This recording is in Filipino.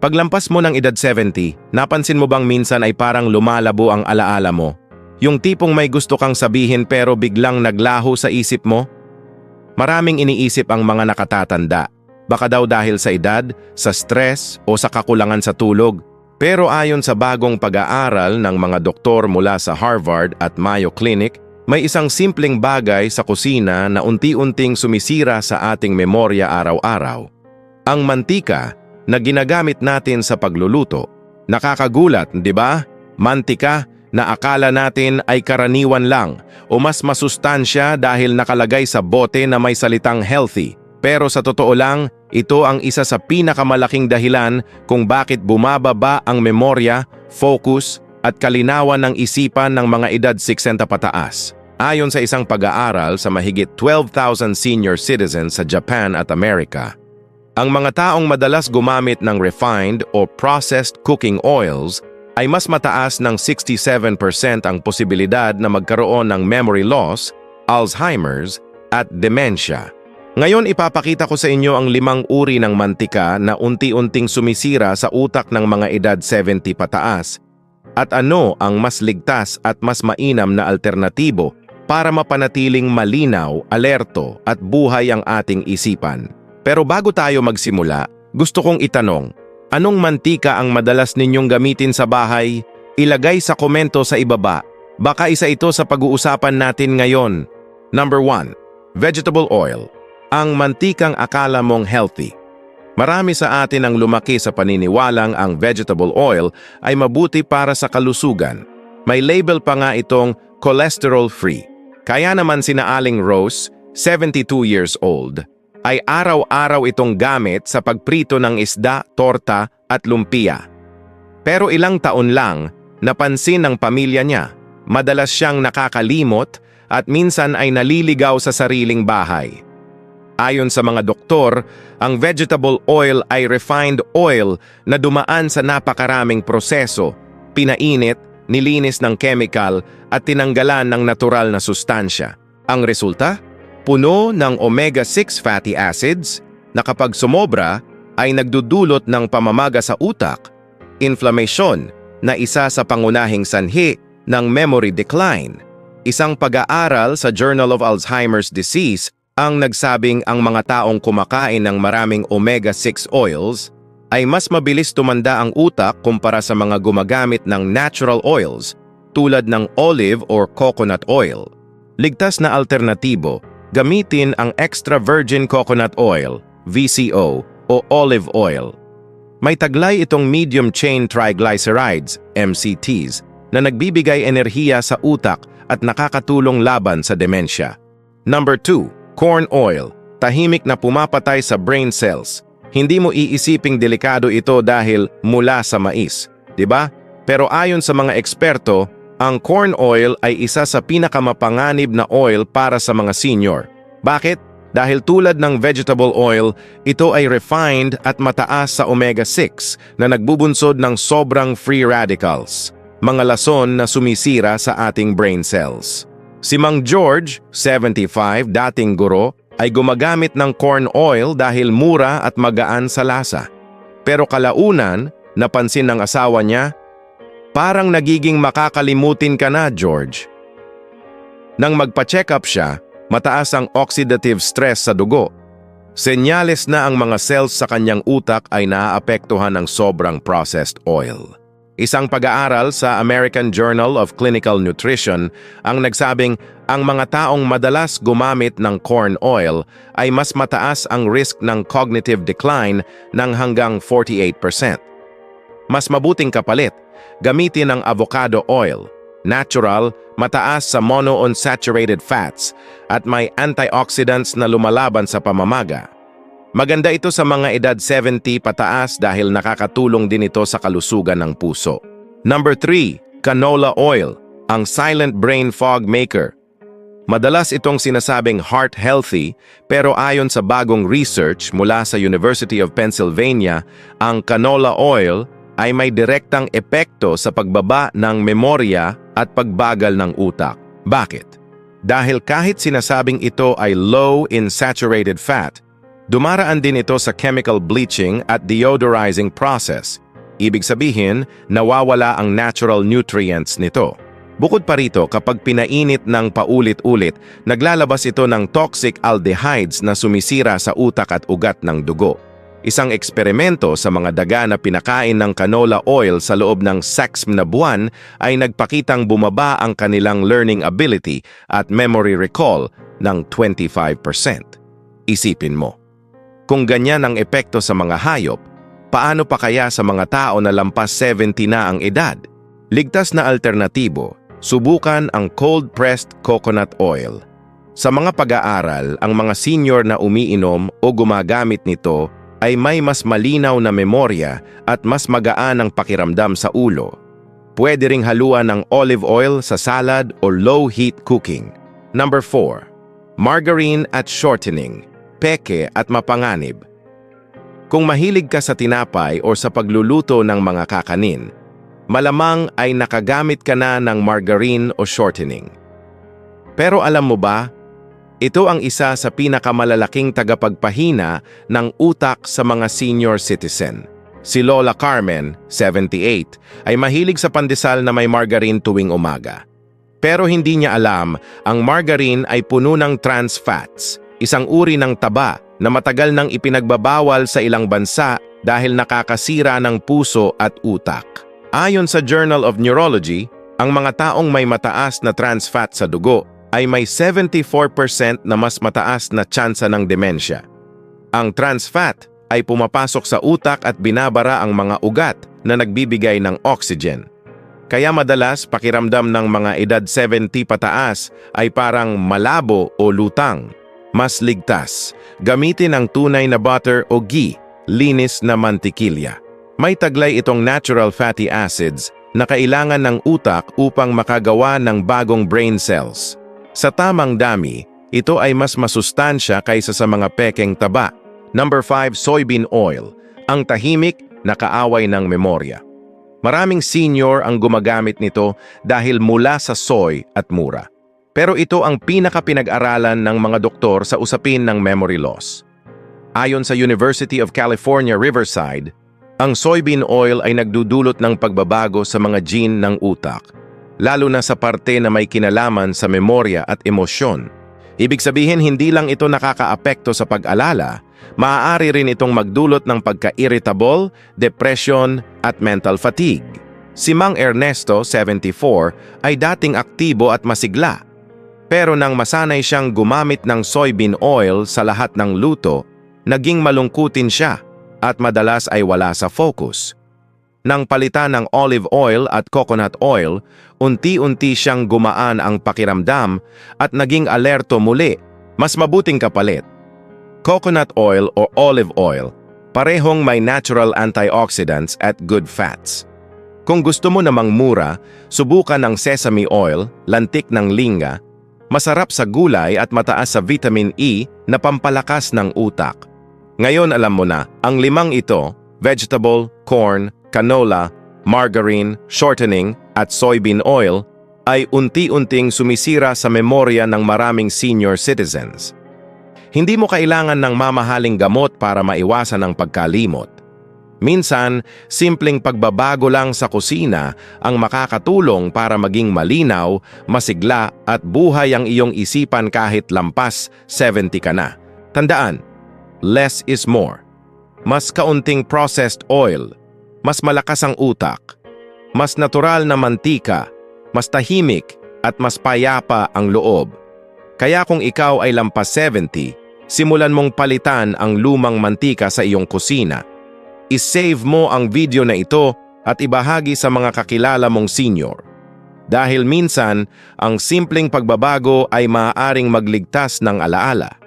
Paglampas mo ng edad 70, napansin mo bang minsan ay parang lumalabo ang alaala mo? Yung tipong may gusto kang sabihin pero biglang naglaho sa isip mo? Maraming iniisip ang mga nakatatanda. Baka daw dahil sa edad, sa stress o sa kakulangan sa tulog. Pero ayon sa bagong pag-aaral ng mga doktor mula sa Harvard at Mayo Clinic, may isang simpleng bagay sa kusina na unti-unting sumisira sa ating memorya araw-araw. Ang mantika na ginagamit natin sa pagluluto. Nakakagulat, di ba? Mantika na akala natin ay karaniwan lang o mas masustansya dahil nakalagay sa bote na may salitang healthy. Pero sa totoo lang, ito ang isa sa pinakamalaking dahilan kung bakit bumababa ang memorya, focus, at kalinawan ng isipan ng mga edad 60 pataas. Ayon sa isang pag-aaral sa mahigit 12,000 senior citizens sa Japan at Amerika, ang mga taong madalas gumamit ng refined o processed cooking oils ay mas mataas ng 67% ang posibilidad na magkaroon ng memory loss, Alzheimer's, at dementia. Ngayon ipapakita ko sa inyo ang limang uri ng mantika na unti-unting sumisira sa utak ng mga edad 70 pataas at ano ang mas ligtas at mas mainam na alternatibo para mapanatiling malinaw, alerto at buhay ang ating isipan. Pero bago tayo magsimula, gusto kong itanong, anong mantika ang madalas ninyong gamitin sa bahay? Ilagay sa komento sa ibaba. Baka isa ito sa pag-uusapan natin ngayon. Number 1. Vegetable oil. Ang mantikang akala mong healthy. Marami sa atin ang lumaki sa paniniwalang ang vegetable oil ay mabuti para sa kalusugan. May label pa nga itong cholesterol-free. Kaya naman sina Aling Rose, 72 years old, ay araw-araw itong gamit sa pagprito ng isda, torta at lumpia. Pero ilang taon lang, napansin ng pamilya niya, madalas siyang nakakalimot at minsan ay naliligaw sa sariling bahay. Ayon sa mga doktor, ang vegetable oil ay refined oil na dumaan sa napakaraming proseso, pinainit, nilinis ng chemical at tinanggalan ng natural na sustansya. Ang resulta? Puno ng omega-6 fatty acids na kapag sumobra ay nagdudulot ng pamamaga sa utak, inflammation na isa sa pangunahing sanhi ng memory decline. Isang pag-aaral sa Journal of Alzheimer's Disease ang nagsabing ang mga taong kumakain ng maraming omega-6 oils ay mas mabilis tumanda ang utak kumpara sa mga gumagamit ng natural oils tulad ng olive or coconut oil. Ligtas na alternatibo, gamitin ang extra virgin coconut oil, VCO, o olive oil. May taglay itong medium chain triglycerides, MCTs, na nagbibigay enerhiya sa utak at nakakatulong laban sa demensya. Number 2 Corn oil, tahimik na pumapatay sa brain cells. Hindi mo iisiping delikado ito dahil mula sa mais, di ba? Pero ayon sa mga eksperto, ang corn oil ay isa sa pinakamapanganib na oil para sa mga senior. Bakit? Dahil tulad ng vegetable oil, ito ay refined at mataas sa omega-6 na nagbubunsod ng sobrang free radicals, mga lason na sumisira sa ating brain cells. Si Mang George, 75, dating guro, ay gumagamit ng corn oil dahil mura at magaan sa lasa. Pero kalaunan, napansin ng asawa niya, parang nagiging makakalimutin ka na, George. Nang magpa-check up siya, mataas ang oxidative stress sa dugo. Senyales na ang mga cells sa kanyang utak ay naaapektuhan ng sobrang processed oil. Isang pag-aaral sa American Journal of Clinical Nutrition ang nagsabing ang mga taong madalas gumamit ng corn oil ay mas mataas ang risk ng cognitive decline ng hanggang 48%. Mas mabuting kapalit, gamitin ang avocado oil, natural, mataas sa monounsaturated fats at may antioxidants na lumalaban sa pamamaga. Maganda ito sa mga edad 70 pataas dahil nakakatulong din ito sa kalusugan ng puso. Number 3, canola oil, ang silent brain fog maker. Madalas itong sinasabing heart healthy pero ayon sa bagong research mula sa University of Pennsylvania, ang canola oil ay may direktang epekto sa pagbaba ng memorya at pagbagal ng utak. Bakit? Dahil kahit sinasabing ito ay low in saturated fat, Dumaraan din ito sa chemical bleaching at deodorizing process. Ibig sabihin, nawawala ang natural nutrients nito. Bukod pa rito, kapag pinainit ng paulit-ulit, naglalabas ito ng toxic aldehydes na sumisira sa utak at ugat ng dugo. Isang eksperimento sa mga daga na pinakain ng canola oil sa loob ng 6 na buwan ay nagpakitang bumaba ang kanilang learning ability at memory recall ng 25%. Isipin mo, kung ganyan ang epekto sa mga hayop, paano pa kaya sa mga tao na lampas 70 na ang edad? Ligtas na alternatibo, subukan ang cold-pressed coconut oil. Sa mga pag-aaral, ang mga senior na umiinom o gumagamit nito ay may mas malinaw na memorya at mas magaan ang pakiramdam sa ulo. Pwede ring haluan ng olive oil sa salad o low-heat cooking. Number 4. Margarine at shortening, peke at mapanganib. Kung mahilig ka sa tinapay o sa pagluluto ng mga kakanin, malamang ay nakagamit ka na ng margarine o shortening. Pero alam mo ba, ito ang isa sa pinakamalalaking tagapagpahina ng utak sa mga senior citizen. Si Lola Carmen, 78, ay mahilig sa pandesal na may margarine tuwing umaga. Pero hindi niya alam, ang margarine ay puno ng trans fats, isang uri ng taba na matagal nang ipinagbabawal sa ilang bansa dahil nakakasira ng puso at utak. Ayon sa Journal of Neurology, ang mga taong may mataas na trans fat sa dugo ay may 74% na mas mataas na tsansa ng demensya. Ang trans fat ay pumapasok sa utak at binabara ang mga ugat na nagbibigay ng oxygen. Kaya madalas pakiramdam ng mga edad 70 pataas ay parang malabo o lutang. Mas ligtas, gamitin ang tunay na butter o ghee, linis na mantikilya. May taglay itong natural fatty acids na kailangan ng utak upang makagawa ng bagong brain cells. Sa tamang dami, ito ay mas masustansya kaysa sa mga pekeng taba. Number 5, soybean oil, ang tahimik na kaaway ng memorya. Maraming senior ang gumagamit nito dahil mula sa soy at mura. Pero ito ang pinaka-pinag-aralan ng mga doktor sa usapin ng memory loss. Ayon sa University of California, Riverside, ang soybean oil ay nagdudulot ng pagbabago sa mga gene ng utak, lalo na sa parte na may kinalaman sa memorya at emosyon. Ibig sabihin hindi lang ito nakakaapekto sa pag-alala, maaari rin itong magdulot ng pagka-irritable, depression at mental fatigue. Si Mang Ernesto, 74, ay dating aktibo at masigla. Pero nang masanay siyang gumamit ng soybean oil sa lahat ng luto, naging malungkutin siya at madalas ay wala sa focus. Nang palitan ng olive oil at coconut oil, unti-unti siyang gumaan ang pakiramdam at naging alerto muli, mas mabuting kapalit. Coconut oil o olive oil, parehong may natural antioxidants at good fats. Kung gusto mo namang mura, subukan ng sesame oil, lantik ng linga, masarap sa gulay at mataas sa vitamin E na pampalakas ng utak. Ngayon alam mo na, ang limang ito, vegetable, corn, canola, margarine, shortening at soybean oil ay unti-unting sumisira sa memorya ng maraming senior citizens. Hindi mo kailangan ng mamahaling gamot para maiwasan ang pagkalimot. Minsan, simpleng pagbabago lang sa kusina ang makakatulong para maging malinaw, masigla at buhay ang iyong isipan kahit lampas 70 ka na. Tandaan, less is more. Mas kaunting processed oil, mas malakas ang utak, mas natural na mantika, mas tahimik at mas payapa ang loob. Kaya kung ikaw ay lampas 70, simulan mong palitan ang lumang mantika sa iyong kusina. I-save mo ang video na ito at ibahagi sa mga kakilala mong senior. Dahil minsan, ang simpleng pagbabago ay maaaring magligtas ng alaala.